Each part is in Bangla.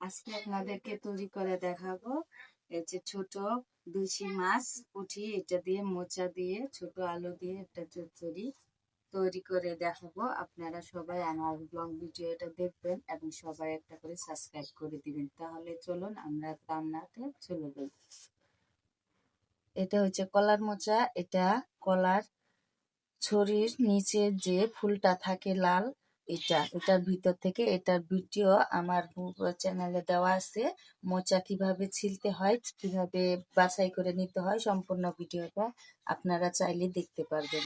আজকে আপনাদেরকে তৈরি করে দেখাবো। এই যে ছোট দেশি মাছ পুঁটি এটা দিয়ে মোচা দিয়ে, ছোট আলু দিয়ে একটা চচ্চড়ি তৈরি করে দেখাবো। আপনারা সবাই আমার ব্লগ ভিডিওটা দেখবেন এবং সবাই একটা করে সাবস্ক্রাইব করে দিবেন। তাহলে চলুন আমরা রান্নাতে চলে যাই। এটা হচ্ছে কলার মোচা। এটা কলার ছড়ির নিচে যে ফুলটা থাকে লাল এটা এটার ভিতর থেকে এটার ভিডিও আমার চ্যানেলে দেওয়া আছে। মোচা কীভাবে ছিলতে হয় কীভাবে বাছাই করে নিতে হয় সম্পূর্ণ ভিডিওটা আপনারা চাইলে দেখতে পারবেন।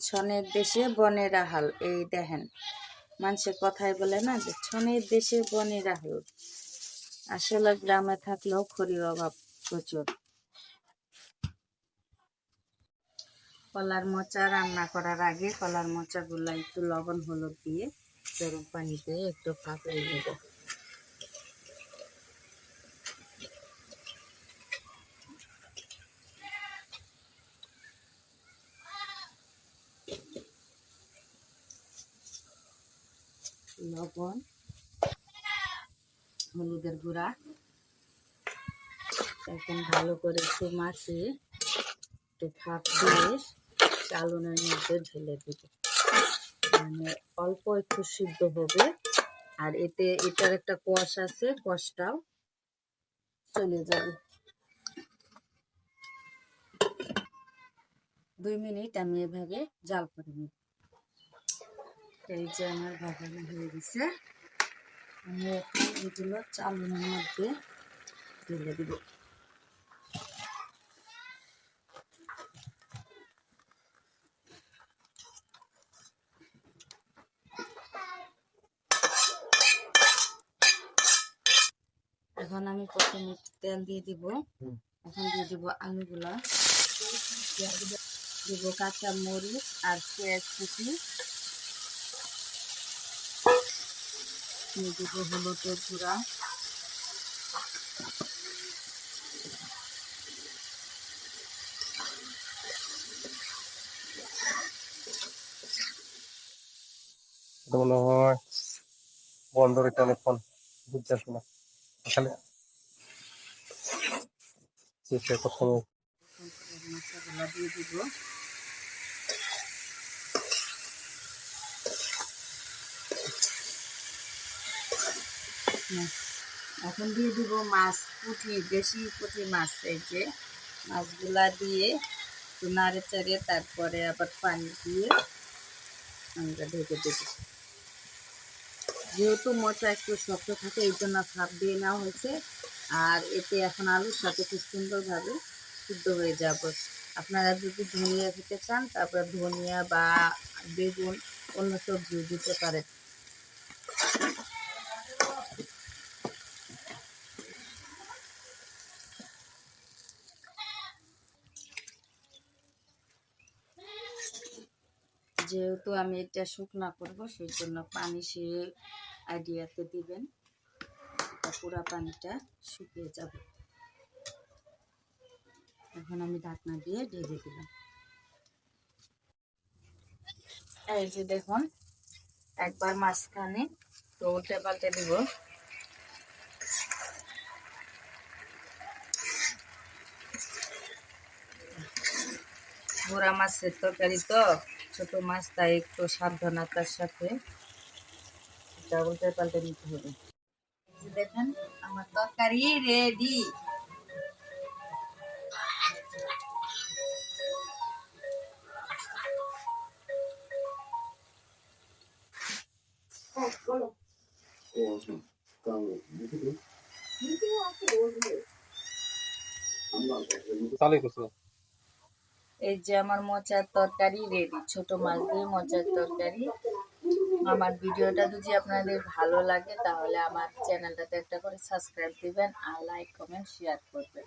ছনের দেশে বনের আহাল এই দেখেন। মানুষের কথায় বলে না যে ছনের দেশে বনের আহাল। আসলে গ্রামে থাকলেও খড়ির অভাব প্রচুর। কলার মোচা রান্না করার আগে কলার মোচাগুলো একটু লবণ, হলুদ দিয়ে গরম পানিতে একটু ফাঁকিয়ে দেবো লবণ, হলুদের গুঁড়া এখন ভালো করে একটু মাখিয়ে একটু ফাঁক দিয়ে চালনের মধ্যে ঢেলে দিব। মানে অল্প একটু সিদ্ধ হবে। আর এতে, এটার একটা কষ আছে কষটাও চলে যাবে। দুই মিনিট আমি এভাবে জাল করে নিব। এই যে আমার ভাগানো হয়ে গেছে। আমি এখন এগুলো চালনের মধ্যে ঢেলে দিব। এখন আমি প্রথমে তেল দিয়ে দিব। এখন দিয়ে দিব আলুগুলা। দিব কাঁচা মরিচ আর পেঁয়াজ কুচি দিব হলুদের গুঁড়া। মনে হয় বন্ধ বন্দরে টেলিফোন বুঝতে শোনা এখানে এখন দিয়ে দিব মাছ, পুঁটি, দেশি পুঁটি মাছ এই যে। মাছগুলা দিয়ে একটু নাড়ে তারপরে আবার পানি দিয়ে আমরা ঢেকে দেব। যেহেতু মোচা একটু শক্ত থাকে, এই জন্য ভাপ দিয়ে নেওয়া হয়েছে। আর এতে এখন আলুর সাথে খুব সুন্দরভাবে সিদ্ধ হয়ে যাব। আপনারা যদি ধনিয়া খেতে চান, তারপর ধনিয়া বা বেগুন, অন্য সবজিও দিতে পারেন। যেহেতু আমি এটা শুকনা করব সেই জন্য পানি সে আইডিয়াতে দিবেন। পুরা পানিটা শুকিয়ে যাবে। এখন আমি ঢাকনা দিয়ে ঢেকে দিলাম। এই যে দেখুন, একবার মাঝখানে তো উল্টে পাল্টে দিব। বুড়া মাছের তরকারি তো, ছোট মাছ, তাই একটু সাবধানতার সাথে পাল্টে নিতে হবে। দেখেন, আমার তরকারি রেডি চালু করছ? এই যে আমার মোচার তরকারি রেডি ছোট মাছ দিয়ে মোচার তরকারি। আমার ভিডিওটা যদি আপনাদের ভালো লাগে, তাহলে আমার চ্যানেলটাতে একটা করে সাবস্ক্রাইব দিবেন আর লাইক কমেন্ট শেয়ার করবেন।